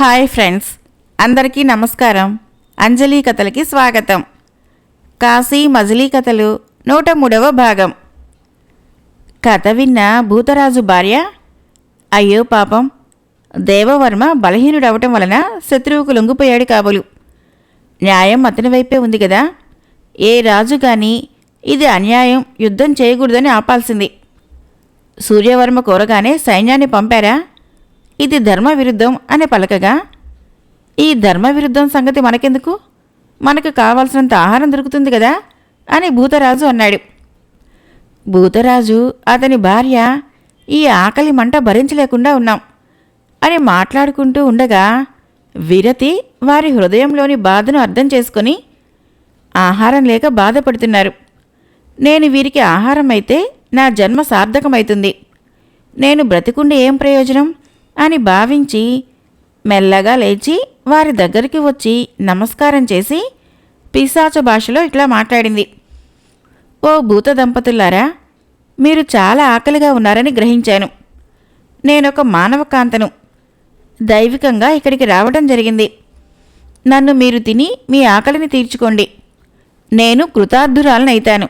Hi friends అందరికీ నమస్కారం. అంజలి కథలకి స్వాగతం. కాశీ మజిలీ కథలు నూట మూడవ భాగం. కథ విన్న భూతరాజు భార్య అయ్యో పాపం దేవవర్మ బలహీనుడవటం వలన శత్రువుకు లొంగిపోయాడు కాబోలు. న్యాయం అతని వైపే ఉంది కదా ఏ రాజు కానీ ఇది అన్యాయం యుద్ధం చేయకూడదని ఆపాల్సింది. సూర్యవర్మ కోరగానే సైన్యాన్ని పంపారా? ఇది ధర్మ విరుద్ధం అని పలకగా ఈ ధర్మ విరుద్ధం సంగతి మనకెందుకు? మనకు కావాల్సినంత ఆహారం దొరుకుతుంది కదా? అని భూతరాజు అన్నాడు. భూతరాజు అతని భార్య ఈ ఆకలి మంట భరించలేకుండా ఉన్నాం అని మాట్లాడుకుంటూ ఉండగా విరతి వారి హృదయంలోని బాధను అర్థం చేసుకొని ఆహారం లేక బాధపడుతున్నారు. నేను వీరికి ఆహారం అయితే నా జన్మ సార్థకమవుతుంది నేను బ్రతికుండి ఏం ప్రయోజనం? అని భావించి మెల్లగా లేచి వారి దగ్గరికి వచ్చి నమస్కారం చేసి పిశాచ భాషలో ఇట్లా మాట్లాడింది. ఓ భూత దంపతులారా మీరు చాలా ఆకలిగా ఉన్నారని గ్రహించాను. నేనొక మానవ కాంతను. దైవికంగా ఇక్కడికి రావడం జరిగింది. నన్ను మీరు తిని మీ ఆకలిని తీర్చుకోండి. నేను కృతార్థురాలనైతాను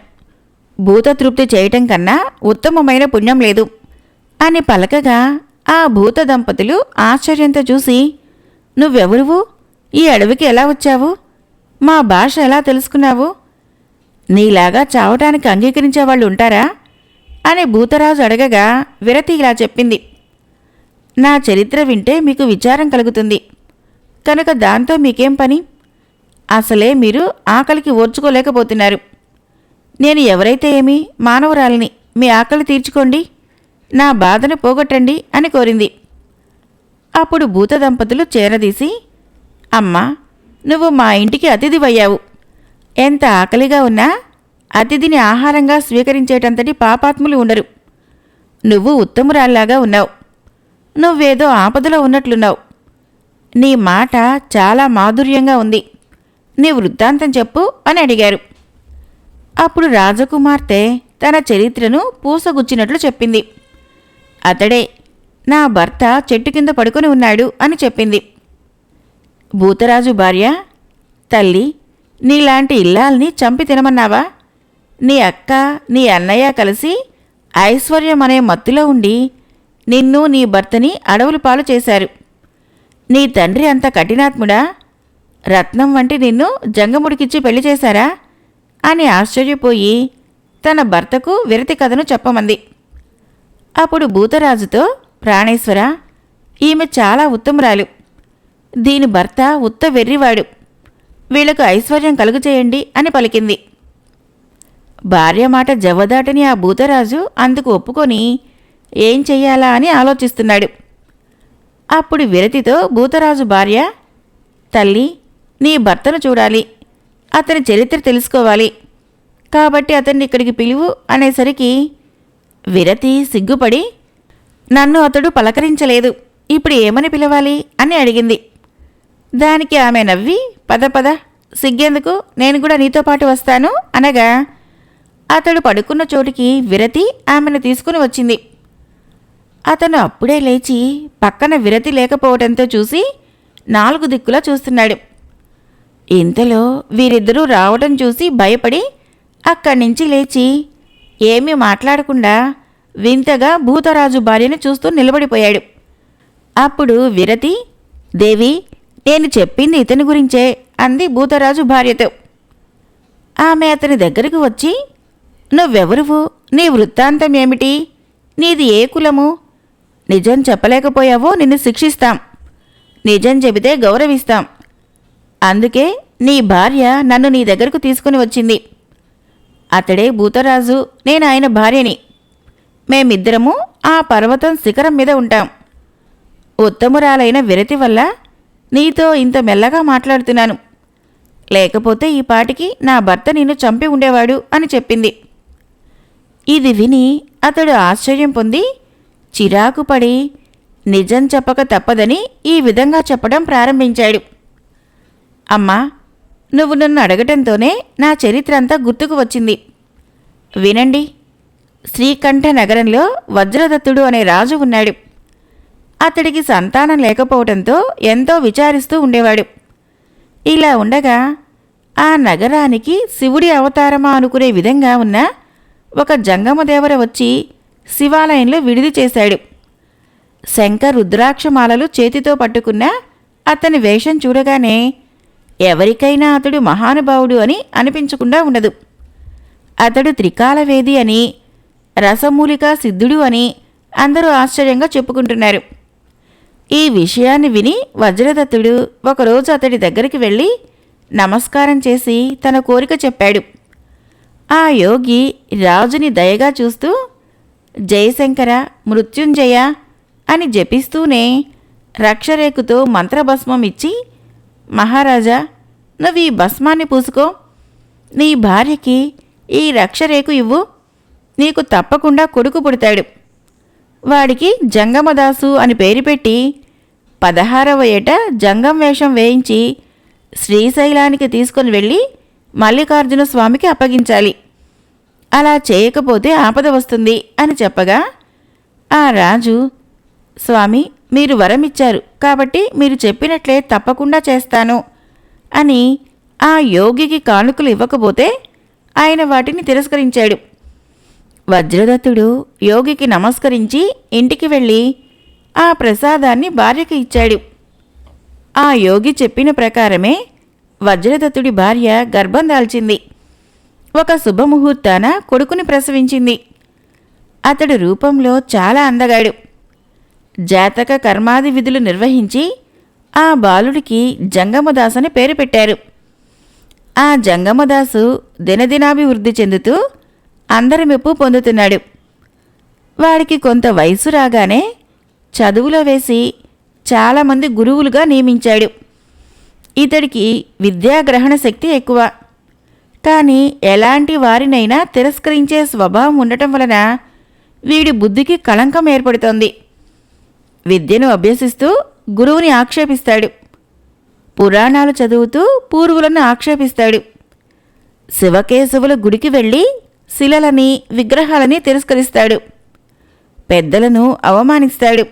భూతతృప్తి చేయటం కన్నా ఉత్తమమైన పుణ్యం లేదు అని పలకగా ఆ భూత దంపతులు ఆశ్చర్యంతో చూసి నువ్వెవరువు? ఈ అడవికి ఎలా వచ్చావు? మా భాష ఎలా తెలుసుకున్నావు? నీలాగా చావటానికి అంగీకరించే వాళ్ళు ఉంటారా? అని భూతరాజు అడగగా విరతి ఇలా చెప్పింది నా చరిత్ర వింటే మీకు విచారం కలుగుతుంది. కనుక దాంతో మీకేం పని? అసలే మీరు ఆకలికి ఓర్చుకోలేకపోతున్నారు. నేను ఎవరైతే ఏమి మానవురాలిని మీ ఆకలి తీర్చుకోండి. నా బాధను పోగొట్టండి అని కోరింది. అప్పుడు భూత దంపతులు చేరదీసి అమ్మా నువ్వు మా ఇంటికి అతిథివయ్యావు. ఎంత ఆకలిగా ఉన్నా అతిథిని ఆహారంగా స్వీకరించేటంతటి పాపాత్ములు ఉండరు. నువ్వు ఉత్తమురాల్లాగా ఉన్నావు. నువ్వేదో ఆపదలో ఉన్నట్లున్నావు. నీ మాట చాలా మాధుర్యంగా ఉంది. నీ వృత్తాంతం చెప్పు అని అడిగారు. అప్పుడు రాజకుమార్తె తన చరిత్రను పూసగుచ్చినట్లు చెప్పింది. అతడే నా భర్త చెట్టు కింద పడుకొని ఉన్నాడు అని చెప్పింది. భూతరాజు భార్య తల్లి నీలాంటి ఇల్లాల్ని చంపి తినమన్నావా? నీ అక్క నీ అన్నయ్య కలిసి ఐశ్వర్యం అనే మత్తులో ఉండి నిన్ను నీ భర్తని అడవులు పాలు చేశారు. నీ తండ్రి అంత కఠినాత్ముడా? రత్నం వంటి నిన్ను జంగముడికిచ్చి పెళ్ళి చేశారా? అని ఆశ్చర్యపోయి తన భర్తకు విరతి కథను చెప్పమంది. అప్పుడు భూతరాజుతో ప్రాణేశ్వర ఈమె చాలా ఉత్తమురాలు. దీని భర్త ఉత్త వెర్రివాడు. వీళ్ళకు ఐశ్వర్యం కలుగుచేయండి అని పలికింది. భార్య మాట జవదాటని ఆ భూతరాజు అందుకు ఒప్పుకొని ఏం చెయ్యాలా అని ఆలోచిస్తున్నాడు. అప్పుడు విరతితో భూతరాజు భార్య తల్లి నీ భర్తను చూడాలి. అతని చరిత్ర తెలుసుకోవాలి. కాబట్టి అతన్ని ఇక్కడికి పిలువు అనేసరికి విరతి సిగ్గుపడి నన్ను అతడు పలకరించలేదు. ఇప్పుడు ఏమని పిలవాలి? అని అడిగింది. దానికి ఆమె నవ్వి పద పద సిగ్గేందుకు? నేను కూడా నీతో పాటు వస్తాను. అనగా అతడు పడుకున్న చోటికి విరతి ఆమెను తీసుకుని వచ్చింది. అతను అప్పుడే లేచి పక్కన విరతి లేకపోవడంతో చూసి నాలుగు దిక్కులా చూస్తున్నాడు. ఇంతలో వీరిద్దరూ రావటం చూసి భయపడి అక్కడి నుంచి లేచి ఏమీ మాట్లాడకుండా వింతగా భూతరాజు భార్యను చూస్తూ నిలబడిపోయాడు. అప్పుడు విరతి దేవి నేను చెప్పింది ఇతని గురించే అంది భూతరాజు భార్యతో. ఆమె అతని దగ్గరకు వచ్చి నువ్వెవరువు? నీ వృత్తాంతం ఏమిటి? నీది ఏ కులము? నిజం చెప్పలేకపోయావో నిన్ను శిక్షిస్తాం. నిజం చెబితే గౌరవిస్తాం. అందుకే నీ భార్య నన్ను నీ దగ్గరకు తీసుకుని వచ్చింది. అతడే భూతరాజు నేను ఆయన భార్యని. మేమిద్దరము ఆ పర్వతం శిఖరం మీద ఉంటాం. ఉత్తమురాలైన విరతి వల్ల నీతో ఇంత మెల్లగా మాట్లాడుతున్నాను. లేకపోతే ఈ పాటికి నా భర్త నిన్ను చంపి ఉండేవాడు అని చెప్పింది. ఇది విని అతడు ఆశ్చర్యం పొంది చిరాకు పడి నిజం చెప్పక తప్పదని ఈ విధంగా చెప్పడం ప్రారంభించాడు. అమ్మా నువ్వు నన్ను అడగటంతోనే నా చరిత్ర అంతా గుర్తుకు వచ్చింది. వినండి శ్రీకంఠ నగరంలో వజ్రదత్తుడు అనే రాజు ఉన్నాడు. అతడికి సంతానం లేకపోవడంతో ఎంతో విచారిస్తూ ఉండేవాడు. ఇలా ఉండగా ఆ నగరానికి శివుడి అవతారమా అనుకునే విధంగా ఉన్న ఒక జంగమదేవర వచ్చి శివాలయంలో విడిది చేశాడు. శంకర్ రుద్రాక్షమాలలు చేతితో పట్టుకున్న అతని వేషం చూడగానే ఎవరికైనా అతడు మహానుభావుడు అని అనిపించకుండా ఉండదు. అతడు త్రికాలవేది అని రసమూలిక సిద్ధుడు అని అందరూ ఆశ్చర్యంగా చెప్పుకుంటున్నారు. ఈ విషయాన్ని విని వజ్రదత్తుడు ఒకరోజు అతడి దగ్గరికి వెళ్ళి నమస్కారం చేసి తన కోరిక చెప్పాడు. ఆ యోగి రాజుని దయగా చూస్తూ జయశంకర మృత్యుంజయ అని జపిస్తూనే రక్షరేకుతో మంత్రభస్మం ఇచ్చి మహారాజా నువ్వు ఈ భస్మాన్ని పూసుకో. నీ భార్యకి ఈ రక్షరేకు ఇవ్వు. నీకు తప్పకుండా కొడుకు పుడతాడు. వాడికి జంగమదాసు అని పేరు పెట్టి పదహారవ ఏట జంగం వేషం వేయించి శ్రీశైలానికి తీసుకొని వెళ్ళి మల్లికార్జున స్వామికి అప్పగించాలి. అలా చేయకపోతే ఆపద వస్తుంది అని చెప్పగా ఆ రాజు స్వామి మీరు వరమిచ్చారు కాబట్టి మీరు చెప్పినట్లే తప్పకుండా చేస్తాను అని ఆ యోగికి కానుకలు ఇవ్వకపోతే ఆయన వాటిని తిరస్కరించాడు. వజ్రదత్తుడు యోగికి నమస్కరించి ఇంటికి వెళ్ళి ఆ ప్రసాదాన్ని భార్యకి ఇచ్చాడు. ఆ యోగి చెప్పిన ప్రకారమే వజ్రదత్తుడి భార్య గర్భం దాల్చింది. ఒక శుభముహూర్తాన కొడుకుని ప్రసవించింది. అతడు రూపంలో చాలా అందగాడు. జాతక కర్మాది విధులు నిర్వహించి ఆ బాలుడికి జంగమదాస్ అని పేరు పెట్టారు. ఆ జంగమదాసు దినదినాభివృద్ధి చెందుతూ అందరి మెప్పు పొందుతున్నాడు. వాడికి కొంత వయసు రాగానే చదువులో వేసి చాలామంది గురువులుగా నియమించాడు. ఇతడికి విద్యాగ్రహణ శక్తి ఎక్కువ. కానీ ఎలాంటి వారినైనా తిరస్కరించే స్వభావం ఉండటం వలన వీడి బుద్ధికి కళంకం ఏర్పడుతోంది. విద్యను అభ్యసిస్తూ గురువుని ఆక్షేపిస్తాడు. పురాణాలు చదువుతూ పూర్వులను ఆక్షేపిస్తాడు. శివకేశవుల గుడికి వెళ్ళి శిలలని విగ్రహాలని తిరస్కరిస్తాడు. పెద్దలను అవమానిస్తాడు.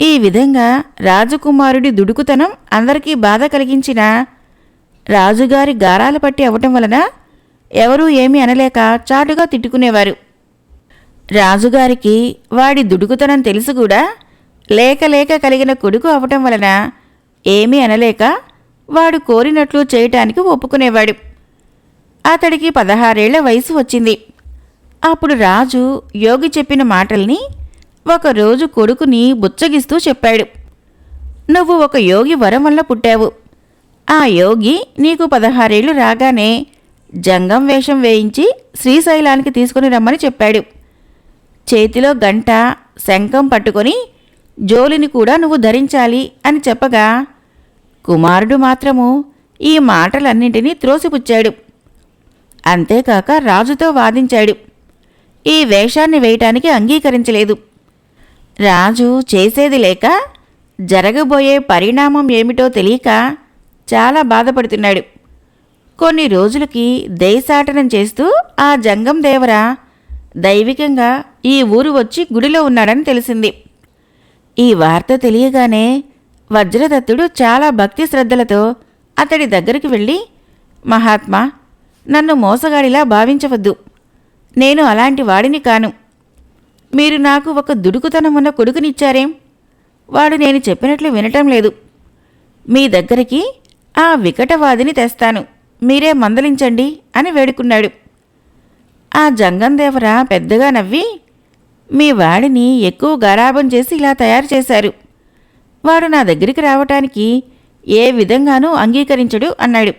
ఈ విధంగా రాజకుమారుడి దుడుకుతనం అందరికీ బాధ కలిగించిన రాజుగారి గారాల పట్టి అవటం వలన ఎవరూ ఏమీ అనలేక చాటుగా తిట్టుకునేవారు. రాజుగారికి వాడి దుడుకుతనం తెలుసు కూడా లేక లేక కలిగిన కొడుకు అవటం వలన ఏమీ అనలేక వాడు కోరినట్లు చేయటానికి ఒప్పుకునేవాడు. అతడికి పదహారేళ్ళ వయసు వచ్చింది. అప్పుడు రాజు యోగి చెప్పిన మాటల్ని ఒకరోజు కొడుకుని బుచ్చగిస్తూ చెప్పాడు. నువ్వు ఒక యోగి వరం వల్ల పుట్టావు. ఆ యోగి నీకు పదహారేళ్ళు రాగానే జంగం వేషం వేయించి శ్రీశైలానికి తీసుకుని రమ్మని చెప్పాడు. చేతిలో గంట శంఖం పట్టుకొని జోలిని కూడా నువ్వు ధరించాలి అని చెప్పగా కుమారుడు మాత్రము ఈ మాటలన్నింటినీ త్రోసిపుచ్చాడు. అంతేకాక రాజుతో వాదించాడు. ఈ వేషాన్ని వేయటానికి అంగీకరించలేదు. రాజు చేసేది లేక జరగబోయే పరిణామం ఏమిటో తెలియక చాలా బాధపడుతున్నాడు. కొన్ని రోజులకి దేశాటనం చేస్తూ ఆ జంగం దేవర దైవికంగా ఈ ఊరు వచ్చి గుడిలో ఉన్నాడని తెలిసింది. ఈ వార్త తెలియగానే వజ్రదత్తుడు చాలా భక్తి శ్రద్ధలతో అతడి దగ్గరికి వెళ్ళి మహాత్మా నన్ను మోసగాడిలా భావించవద్దు. నేను అలాంటి వాడిని కాను. మీరు నాకు ఒక దుడుకుతనం ఉన్న కొడుకునిచ్చారేం? వాడు నేను చెప్పినట్లు వినటం లేదు. మీ దగ్గరికి ఆ వికటవాదిని తెస్తాను. మీరే మందలించండి అని వేడుకున్నాడు. ఆ జంగందేవర పెద్దగా నవ్వి మీ వాడిని ఎక్కువ గరాబం చేసి ఇలా తయారు చేశారు. వాడు నా దగ్గరికి రావటానికి ఏ విధంగానూ అంగీకరించడు అన్నాడు.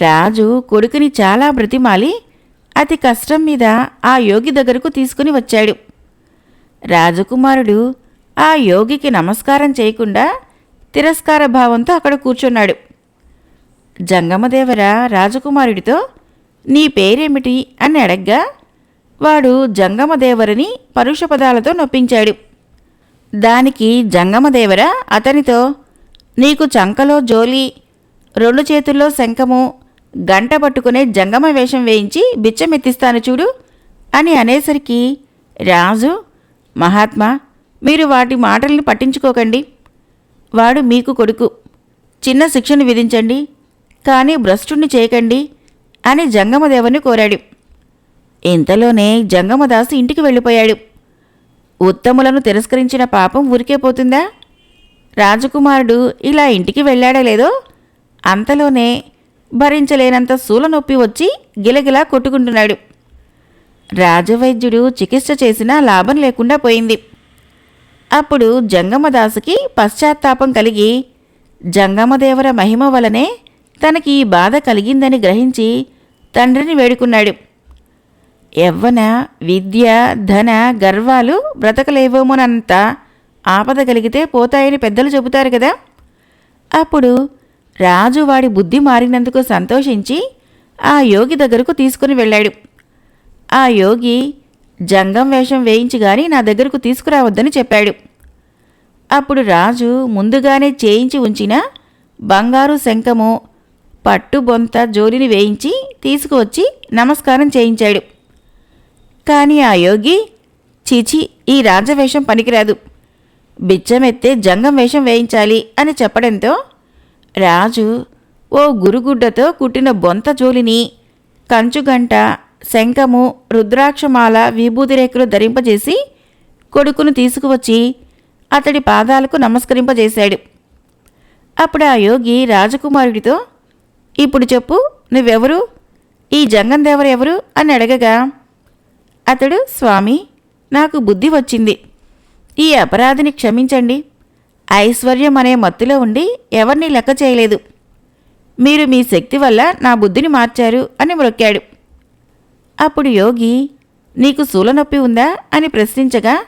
రాజు కొడుకుని చాలా బ్రతిమాలి అతి కష్టం మీద ఆ యోగి దగ్గరకు తీసుకుని వచ్చాడు. రాజకుమారుడు ఆ యోగికి నమస్కారం చేయకుండా తిరస్కార భావంతో అక్కడ కూర్చున్నాడు. జంగమదేవర రాజకుమారుడితో నీ పేరేమిటి? అని అడగ్గా వాడు జంగమదేవరని పరుష పదాలతో నొప్పించాడు. దానికి జంగమదేవర అతనితో నీకు చంకలో జోలి రెండు చేతుల్లో శంఖము గంట పట్టుకునే జంగమ వేషం వేయించి బిచ్చమెత్తిస్తాను చూడు అని అనేసరికి రాజు మహాత్మా మీరు వాటి మాటల్ని పట్టించుకోకండి. వాడు మీకు కొడుకు. చిన్న శిక్షను విధించండి. కానీ భ్రష్టుణ్ణి చేయకండి అని జంగమదేవుని కోరాడు. ఇంతలోనే జంగమదాసు ఇంటికి వెళ్ళిపోయాడు. ఉత్తములను తిరస్కరించిన పాపం ఊరికే పోతుందా? రాజకుమారుడు ఇలా ఇంటికి వెళ్ళాడో లేదో? అంతలోనే భరించలేనంత సూలనొప్పి వచ్చి గిలగిలా కొట్టుకుంటున్నాడు. రాజవైద్యుడు చికిత్స చేసినా లాభం లేకుండా పోయింది. అప్పుడు జంగమదాసుకి పశ్చాత్తాపం కలిగి జంగమదేవర మహిమ వలనే తనకి ఈ బాధ కలిగిందని గ్రహించి తండ్రిని వేడుకున్నాడు. యవ్వన విద్య ధన గర్వాలు బ్రతకలేవేమోనంత ఆపద కలిగితే పోతాయని పెద్దలు చెబుతారు కదా. అప్పుడు రాజు వాడి బుద్ధి మారినందుకు సంతోషించి ఆ యోగి దగ్గరకు తీసుకుని వెళ్ళాడు. ఆ యోగి జంగం వేషం వేయించి గాని నా దగ్గరకు తీసుకురావద్దని చెప్పాడు. అప్పుడు రాజు ముందుగానే చేయించి ఉంచిన బంగారు శంఖము పట్టుబొంత జోలిని వేయించి తీసుకువచ్చి నమస్కారం చేయించాడు. కానీ ఆ యోగి చీచి ఈ రాజవేషం పనికిరాదు. బిచ్చమెత్తే జంగం వేషం వేయించాలి అని చెప్పడంతో రాజు ఓ గురుగుడ్డతో కుట్టిన బొంత జోలిని కంచుగంట శంఖము రుద్రాక్షమాల విభూతిరేఖలు ధరింపజేసి కొడుకును తీసుకువచ్చి అతడి పాదాలకు నమస్కరింపజేశాడు. అప్పుడు ఆ యోగి రాజకుమారుడితో ఇప్పుడు చెప్పు నువ్వెవరు? ఈ జంగం ఎవరు అని అడగగా అతడు స్వామి నాకు బుద్ధి వచ్చింది. ఈ అపరాధిని క్షమించండి. ఐశ్వర్యం అనే మత్తులో ఉండి ఎవరిని లెక్క చేయలేదు. మీరు మీ శక్తి వల్ల నా బుద్ధిని మార్చారు అని మ్రొక్కాడు. అప్పుడు యోగి నీకు సూలనొప్పి ఉందా? అని ప్రశ్నించగా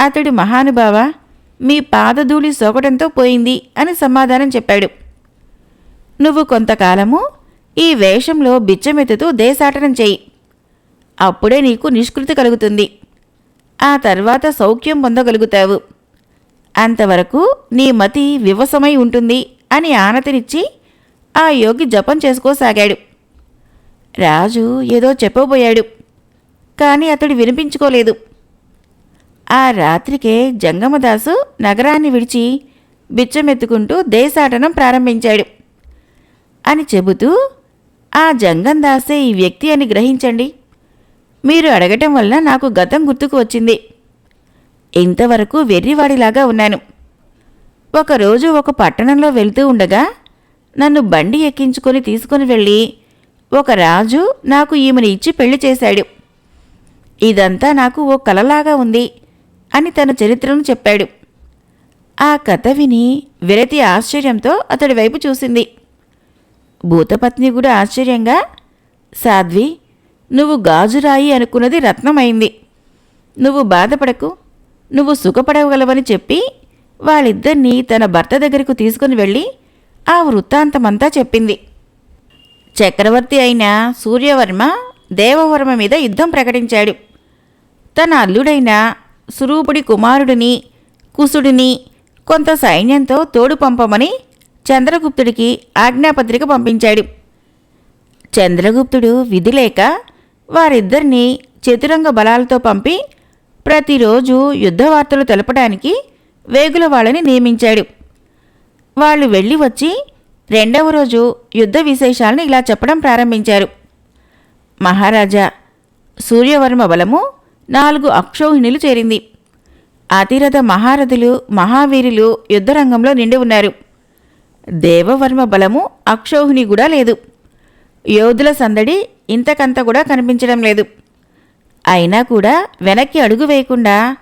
అతడు మహానుభావ మీ పాదధూళి సోకటంతో పోయింది అని సమాధానం చెప్పాడు. నువ్వు కొంతకాలము ఈ వేషంలో బిచ్చమెత్తుతూ దేశాటనం చేయి. అప్పుడే నీకు నిష్కృతి కలుగుతుంది. ఆ తర్వాత సౌఖ్యం పొందగలుగుతావు. అంతవరకు నీ మతి వివసమై ఉంటుంది అని ఆనతినిచ్చి ఆ యోగి జపం చేసుకోసాగాడు. రాజు ఏదో చెప్పబోయాడు కానీ అతడు వినిపించుకోలేదు. ఆ రాత్రికే జంగమదాసు నగరాన్ని విడిచి బిచ్చమెత్తుకుంటూ దేశాటనం ప్రారంభించాడు. అని చెబుతూ ఆ జంగందాసే ఈ వ్యక్తి అని గ్రహించండి. మీరు అడగటం వల్ల నాకు గతం గుర్తుకు వచ్చింది. ఇంతవరకు వెర్రివాడిలాగా ఉన్నాను. ఒకరోజు ఒక పట్టణంలో వెళ్తూ ఉండగా నన్ను బండి ఎక్కించుకొని తీసుకొని వెళ్ళి ఒక రాజు నాకు ఈమెను ఇచ్చి పెళ్ళి చేశాడు. ఇదంతా నాకు ఓ కలలాగా ఉంది అని తన చరిత్రను చెప్పాడు. ఆ కథ విని విరతి ఆశ్చర్యంతో అతడి వైపు చూసింది. భూతపత్ని కూడా ఆశ్చర్యంగా సాధ్వి నువ్వు గాజురాయి అనుకున్నది రత్నమైంది. నువ్వు బాధపడకు నువ్వు సుఖపడగలవని చెప్పి వాళ్ళిద్దరినీ తన భర్త దగ్గరకు తీసుకుని వెళ్ళి ఆ వృత్తాంతమంతా చెప్పింది. చక్రవర్తి అయిన సూర్యవర్మ దేవవర్మ మీద యుద్ధం ప్రకటించాడు. తన అల్లుడైన సురూపుడి కుమారుడిని కుసుడిని కొంత సైన్యంతో తోడు పంపమని చంద్రగుప్తుడికి ఆజ్ఞాపత్రిక పంపించాడు. చంద్రగుప్తుడు విధి లేక వారిద్దరినీ చతురంగ బలాలతో పంపి ప్రతిరోజు యుద్ధ వార్తలు తెలపడానికి వేగుల వాళ్ళని నియమించాడు. వాళ్ళు వెళ్ళి వచ్చి రెండవ రోజు యుద్ధ విశేషాలను ఇలా చెప్పడం ప్రారంభించారు. మహారాజా సూర్యవర్మ బలము నాలుగు అక్షౌహిణులు చేరింది. అతిరథ మహారథులు మహావీరులు యుద్ధరంగంలో నిండి ఉన్నారు. దేవవర్మ బలము అక్షౌహిణి కూడా లేదు. యోధుల సందడి ఇంతకంత కూడా కనిపించడం లేదు. అయినా కూడా వెనక్కి అడుగు వేయకుండా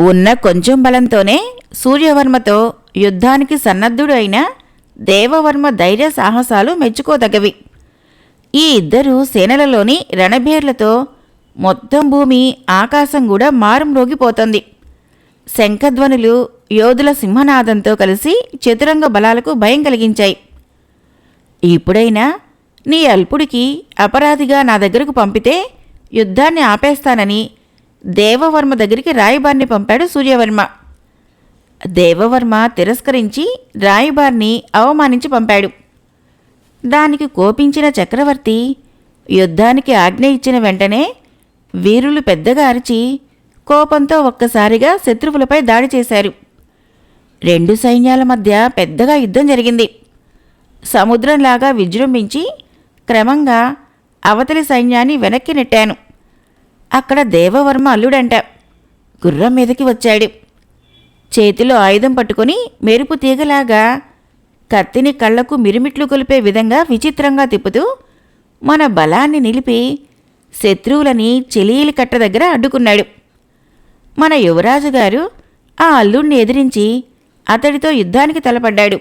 ఉన్న కొంచెం బలంతోనే సూర్యవర్మతో యుద్ధానికి సన్నద్ధుడు అయిన దేవవర్మ ధైర్య సాహసాలు మెచ్చుకోదగవి. ఈ ఇద్దరు సేనలలోని రణభేర్లతో మొత్తం భూమి ఆకాశం కూడా మారుమ్రోగిపోతుంది. శంఖధ్వనులు యోధుల సింహనాదంతో కలిసి చతురంగ బలాలకు భయం కలిగించాయి. ఇప్పుడైనా నీ అల్పుడికి అపరాధిగా నా దగ్గరకు పంపితే యుద్ధాన్ని ఆపేస్తానని దేవవర్మ దగ్గరికి రాయబారిని పంపాడు సూర్యవర్మ. దేవవర్మ తిరస్కరించి రాయబారిని అవమానించి పంపాడు. దానికి కోపించిన చక్రవర్తి యుద్ధానికి ఆజ్ఞ ఇచ్చిన వెంటనే వీరులు పెద్దగా అరిచి కోపంతో ఒక్కసారిగా శత్రువులపై దాడి చేశారు. రెండు సైన్యాల మధ్య పెద్దగా యుద్ధం జరిగింది. సముద్రంలాగా విజృంభించి క్రమంగా అవతలి సైన్యాన్ని వెనక్కి నెట్టాను. అక్కడ దేవవర్మ అల్లుడంట. గుర్రం మీదకి వచ్చాడు. చేతిలో ఆయుధం పట్టుకొని మెరుపు తీగలాగా కత్తిని కళ్ళకు మిరుమిట్లు కొలిపే విధంగా విచిత్రంగా తిప్పుతూ మన బలాన్ని నిలిపి శత్రువులని చెలీలి కట్ట దగ్గర అడ్డుకున్నాడు. మన యువరాజు గారు ఆ అల్లుణ్ణి ఎదిరించి అతడితో యుద్ధానికి తలపడ్డాడు.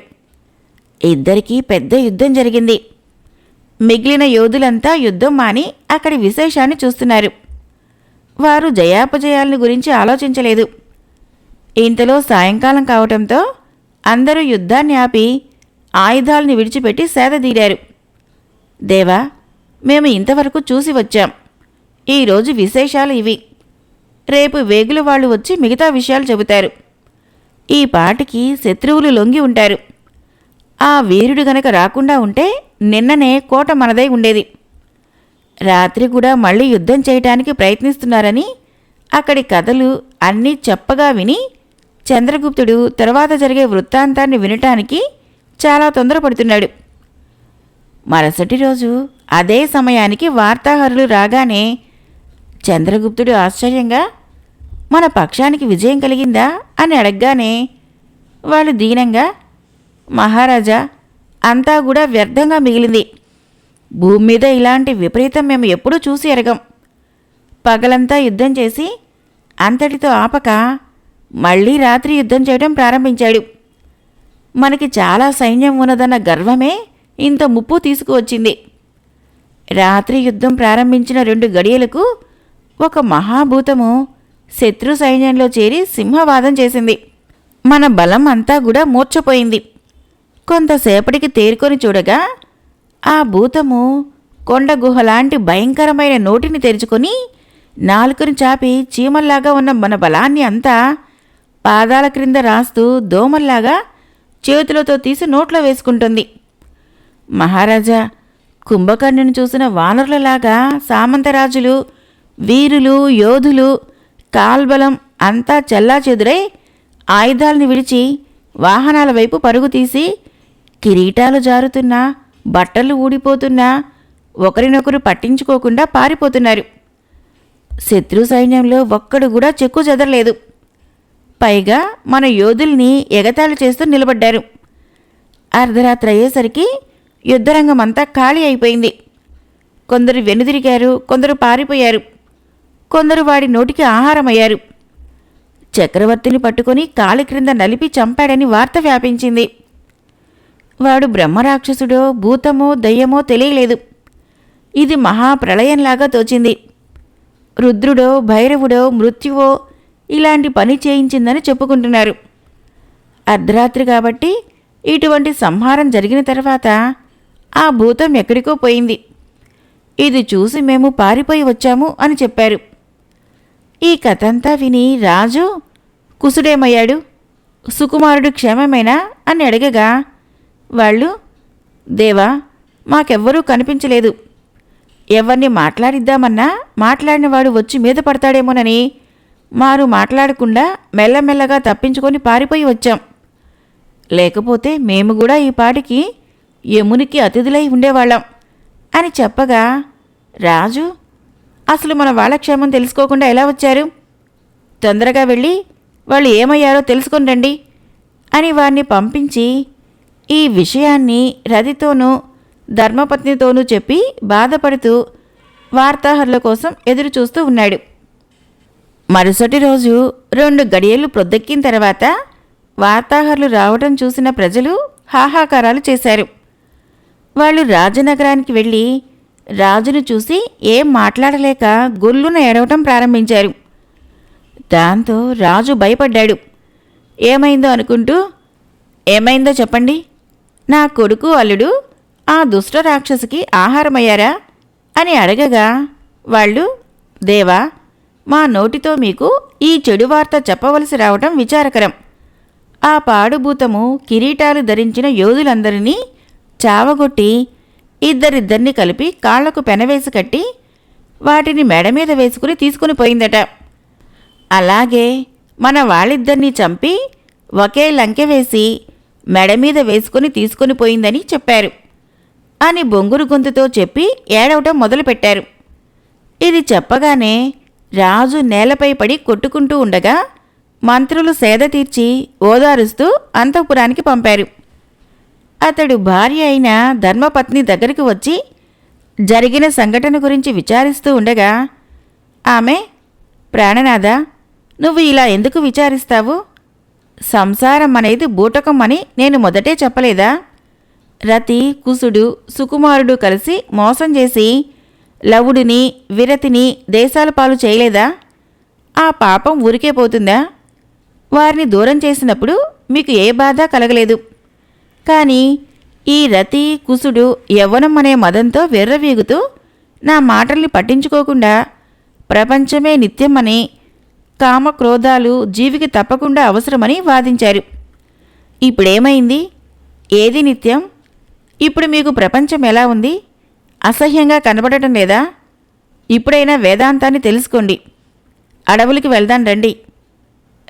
ఇద్దరికీ పెద్ద యుద్ధం జరిగింది. మిగిలిన యోధులంతా యుద్ధం మాని అక్కడి విశేషాన్ని చూస్తున్నారు. వారు జయాపజయాలని గురించి ఆలోచించలేదు. ఇంతలో సాయంకాలం కావటంతో అందరూ యుద్ధాన్ని ఆపి ఆయుధాలను విడిచిపెట్టి సేదదీరారు దేవా మేము ఇంతవరకు చూసి వచ్చాం. ఈరోజు విశేషాలు ఇవి. రేపు వేగుల వాళ్ళు వచ్చి మిగతా విషయాలు చెబుతారు. ఈ పాటికి శత్రువులు లొంగి ఉంటారు. ఆ వీరుడు గనక రాకుండా ఉంటే నిన్ననే కోట మనదై ఉండేది. రాత్రి కూడా మళ్ళీ యుద్ధం చేయటానికి ప్రయత్నిస్తున్నారని అక్కడి కథలు అన్నీ చెప్పగా విని చంద్రగుప్తుడు తర్వాత జరిగే వృత్తాంతాన్ని వినటానికి చాలా తొందరపడుతున్నాడు. మరుసటి రోజు అదే సమయానికి వార్తాహరులు రాగానే చంద్రగుప్తుడు ఆశ్చర్యంగా మన పక్షానికి విజయం కలిగిందా? అని అడగగానే వాళ్ళు దీనంగా మహారాజా అంతా కూడా వ్యర్థంగా మిగిలింది. భూమి మీద ఇలాంటి విపరీతం మేము ఎప్పుడూ చూసి ఎరగం. పగలంతా యుద్ధం చేసి అంతటితో ఆపక మళ్ళీ రాత్రి యుద్ధం చేయడం ప్రారంభించాడు. మనకి చాలా సైన్యం ఉన్నదన్న గర్వమే ఇంత ముప్పు తీసుకువచ్చింది. రాత్రి యుద్ధం ప్రారంభించిన రెండు గడియలకు ఒక మహాభూతము శత్రు సైన్యంలో చేరి సింహవాదం చేసింది. మన బలం అంతా కూడా మూర్చపోయింది కొంతసేపటికి తేరుకొని చూడగా ఆ భూతము కొండ గుహలాంటి భయంకరమైన నోటిని తెరుచుకొని నాలుకను చాపి చీమల్లాగా ఉన్న మన బలాన్ని అంతా పాదాల క్రింద రాస్తూ దోమల్లాగా చేతులతో తీసి నోట్లో వేసుకుంటుంది. మహారాజా కుంభకర్ణుని చూసిన వానరులలాగా సామంతరాజులు వీరులు యోధులు కాల్బలం అంతా చెల్లాచెదురై ఆయుధాలను విడిచి వాహనాల వైపు పరుగు తీసి కిరీటాలు జారుతున్నా బట్టలు ఊడిపోతున్నా ఒకరినొకరు పట్టించుకోకుండా పారిపోతున్నారు. శత్రు సైన్యంలో ఒక్కడు కూడా చెక్కు చెదరలేదు. పైగా మన యోధుల్ని ఎగతాళి చేస్తూ నిలబడ్డారు. అర్ధరాత్రి అయ్యేసరికి యుద్ధరంగం అంతా ఖాళీ అయిపోయింది. కొందరు వెనుదిరిగారు కొందరు పారిపోయారు. కొందరు వాడి నోటికి ఆహారమయ్యారు. చక్రవర్తిని పట్టుకొని కాలి క్రింద నలిపి చంపాడని వార్త వ్యాపించింది. వాడు బ్రహ్మరాక్షసుడో భూతమో దయ్యమో తెలియలేదు. ఇది మహాప్రళయంలాగా తోచింది. రుద్రుడో భైరవుడో మృత్యువో ఇలాంటి పని చేయించిందని చెప్పుకుంటున్నారు. అర్ధరాత్రి కాబట్టి ఇటువంటి సంహారం జరిగిన తర్వాత ఆ భూతం ఎక్కడికో పోయింది. ఇది చూసి మేము పారిపోయి వచ్చాము అని చెప్పారు. ఈ కథంతా విని రాజు కుసుడేమయ్యాడు? సుకుమారుడు క్షేమమేనా? అని అడగగా వాళ్ళు దేవా మాకెవ్వరూ కనిపించలేదు. ఎవరిని మాట్లాడిద్దామన్నా మాట్లాడినవాడు వచ్చి మీద పడతాడేమోనని మారు మాట్లాడకుండా మెల్లమెల్లగా తప్పించుకొని పారిపోయి వచ్చాం. లేకపోతే మేము కూడా ఈ పాటికి యమునికి అతిథులై ఉండేవాళ్ళం అని చెప్పగా రాజు అసలు మన వాళ్ళ క్షేమం తెలుసుకోకుండా ఎలా వచ్చారు? తొందరగా వెళ్ళి వాళ్ళు ఏమయ్యారో తెలుసుకొని రండి అని వారిని పంపించి ఈ విషయాన్ని రతితోనూ ధర్మపత్నితోనూ చెప్పి బాధపడుతూ వార్తాహరుల కోసం ఎదురు చూస్తూ ఉన్నాడు. మరుసటి రోజు రెండు గడియలు ప్రొద్దెక్కిన తర్వాత వార్తాహరులు రావడం చూసిన ప్రజలు హాహాకారాలు చేశారు. వాళ్ళు రాజనగరానికి వెళ్ళి రాజును చూసి ఏం మాట్లాడలేక గొల్లున ఏడవటం ప్రారంభించారు. దాంతో రాజు భయపడ్డాడు. ఏమైందో అనుకుంటూ ఏమైందో చెప్పండి. నా కొడుకు అల్లుడు ఆ దుష్ట రాక్షసికి ఆహారమయ్యారా? అని అడగగా వాళ్ళు దేవా మా నోటితో మీకు ఈ చెడు వార్త చెప్పవలసి రావటం విచారకరం. ఆ పాడుభూతము కిరీటాలు ధరించిన యోధులందరినీ చావగొట్టి ఇద్దరిద్దరిని కలిపి కాళ్ళకు పెనవేసి కట్టి వాటిని మెడ మీద వేసుకుని తీసుకుని పోయిందట. అలాగే మన వాళ్ళిద్దరినీ చంపి ఒకే లంకె వేసి మెడ మీద వేసుకుని తీసుకుని పోయిందని చెప్పారు. అని బొంగురు గొంతుతో చెప్పి ఏడవటం మొదలుపెట్టారు. ఇది చెప్పగానే రాజు నేలపై పడి కొట్టుకుంటూ ఉండగా మంత్రులు సేద తీర్చి ఓదారుస్తూ అంతఃపురానికి పంపారు. అతడు భార్య అయిన ధర్మపత్ని దగ్గరికి వచ్చి జరిగిన సంఘటన గురించి విచారిస్తూ ఉండగా ఆమె ప్రాణనాథ నువ్వు ఇలా ఎందుకు విచారిస్తావు? సంసారం అనేది బూటకం అని నేను మొదటే చెప్పలేదా? రతి కుసుడు సుకుమారుడు కలిసి మోసం చేసి లవుడిని విరతిని దేశాల పాలు చేయలేదా? ఆ పాపం ఊరికే పోతుందా? వారిని దూరం చేసినప్పుడు మీకు ఏ బాధ కలగలేదు. కానీ ఈ రతి కుసుడు యవ్వనం అనే మదంతో వెర్రవీగుతూ నా మాటల్ని పట్టించుకోకుండా ప్రపంచమే నిత్యమని కామక్రోధాలు జీవికి తప్పకుండా అవసరమని వాదించారు. ఇప్పుడేమైంది? ఏది నిత్యం? ఇప్పుడు మీకు ప్రపంచం ఎలా ఉంది? అసహ్యంగా కనబడటం లేదా? ఇప్పుడైనా వేదాంతాన్ని తెలుసుకోండి. అడవులకి వెళ్దాం రండి.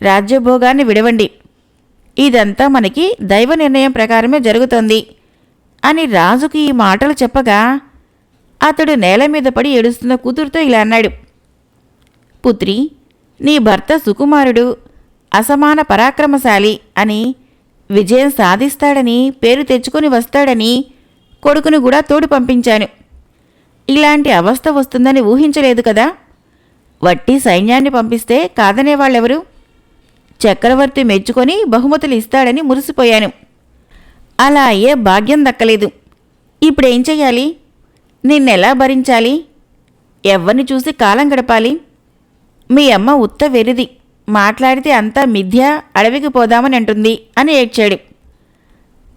రాజ్యభోగాన్ని విడవండి. ఇదంతా మనకి దైవ నిర్ణయం ప్రకారమే జరుగుతోంది. అని రాజుకి ఈ మాటలు చెప్పగా అతడు నేల మీద పడి ఏడుస్తున్న కూతురుతో ఇలా అన్నాడు. పుత్రి నీ భర్త సుకుమారుడు అసమాన పరాక్రమశాలి అని విజయం సాధిస్తాడని పేరు తెచ్చుకొని వస్తాడని కొడుకును కూడా తోడు పంపించాను. ఇలాంటి అవస్థ వస్తుందని ఊహించలేదు కదా? వట్టి సైన్యాన్ని పంపిస్తే కాదనే వాళ్ళెవరు? చక్రవర్తి మెచ్చుకొని బహుమతులు ఇస్తాడని మురిసిపోయాను. అలా అయ్యే భాగ్యం దక్కలేదు. ఇప్పుడేం చెయ్యాలి? నిన్నెలా భరించాలి? ఎవరిని చూసి కాలం గడపాలి? మీ అమ్మ ఉత్త వెరిది మాట్లాడితే అంతా మిథ్య అడవికి పోదామని అంటుంది అని ఏడ్చాడు.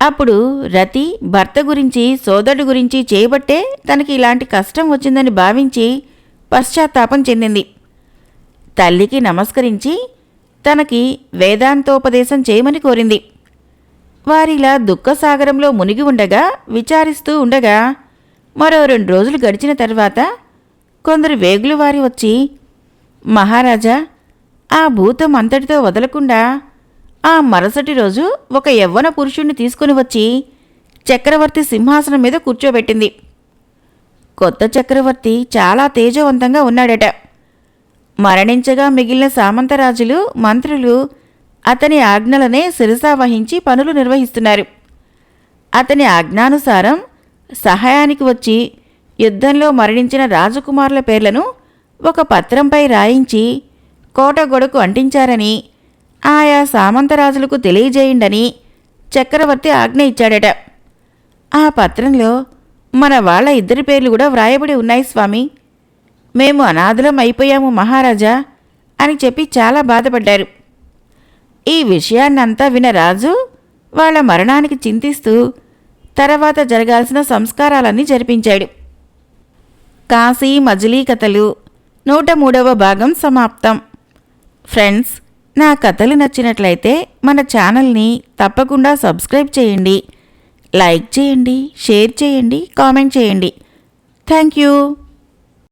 అప్పుడు రతి భర్త గురించి సోదరుడు గురించి చేయబట్టే తనకి ఇలాంటి కష్టం వచ్చిందని భావించి పశ్చాత్తాపం చెందింది. తల్లికి నమస్కరించి తనకి వేదాంతోపదేశం చేయమని కోరింది. వారిలా దుఃఖసాగరంలో మునిగి ఉండగా విచారిస్తూ ఉండగా మరో రెండు రోజులు గడిచిన తర్వాత కొందరు వేగులు వారి వచ్చి మహారాజా ఆ భూతం అంతటితో వదలకుండా ఆ మరుసటి రోజు ఒక యవ్వన పురుషుణ్ణి తీసుకుని వచ్చి చక్రవర్తి సింహాసనం మీద కూర్చోబెట్టింది. కొత్త చక్రవర్తి చాలా తేజవంతంగా ఉన్నాడట. మరణించగా మిగిలిన సామంతరాజులు మంత్రులు అతని ఆజ్ఞలనే శిరసా వహించి పనులు నిర్వహిస్తున్నారు. అతని ఆజ్ఞానుసారం సహాయానికి వచ్చి యుద్ధంలో మరణించిన రాజకుమారుల పేర్లను ఒక పత్రంపై రాయించి కోట గొడకు అంటించారని ఆయా సామంతరాజులకు తెలియజేయండని చక్రవర్తి ఆజ్ఞ ఇచ్చాడట. ఆ పత్రంలో మన వాళ్ళ ఇద్దరి పేర్లు కూడా వ్రాయబడి ఉన్నాయి స్వామి. మేము అనాథలం అయిపోయాము మహారాజా అని చెప్పి చాలా బాధపడ్డారు. ఈ విషయాన్నంతా విన రాజు వాళ్ళ మరణానికి చింతిస్తూ తర్వాత జరగాల్సిన సంస్కారాలన్నీ జరిపించాడు. కాశీ మజిలీ కథలు నూట మూడవ భాగం సమాప్తం. ఫ్రెండ్స్ నా కథలు నచ్చినట్లయితే మన ఛానల్ని తప్పకుండా సబ్స్క్రైబ్ చేయండి. లైక్ చేయండి షేర్ చేయండి కామెంట్ చేయండి. Thank you.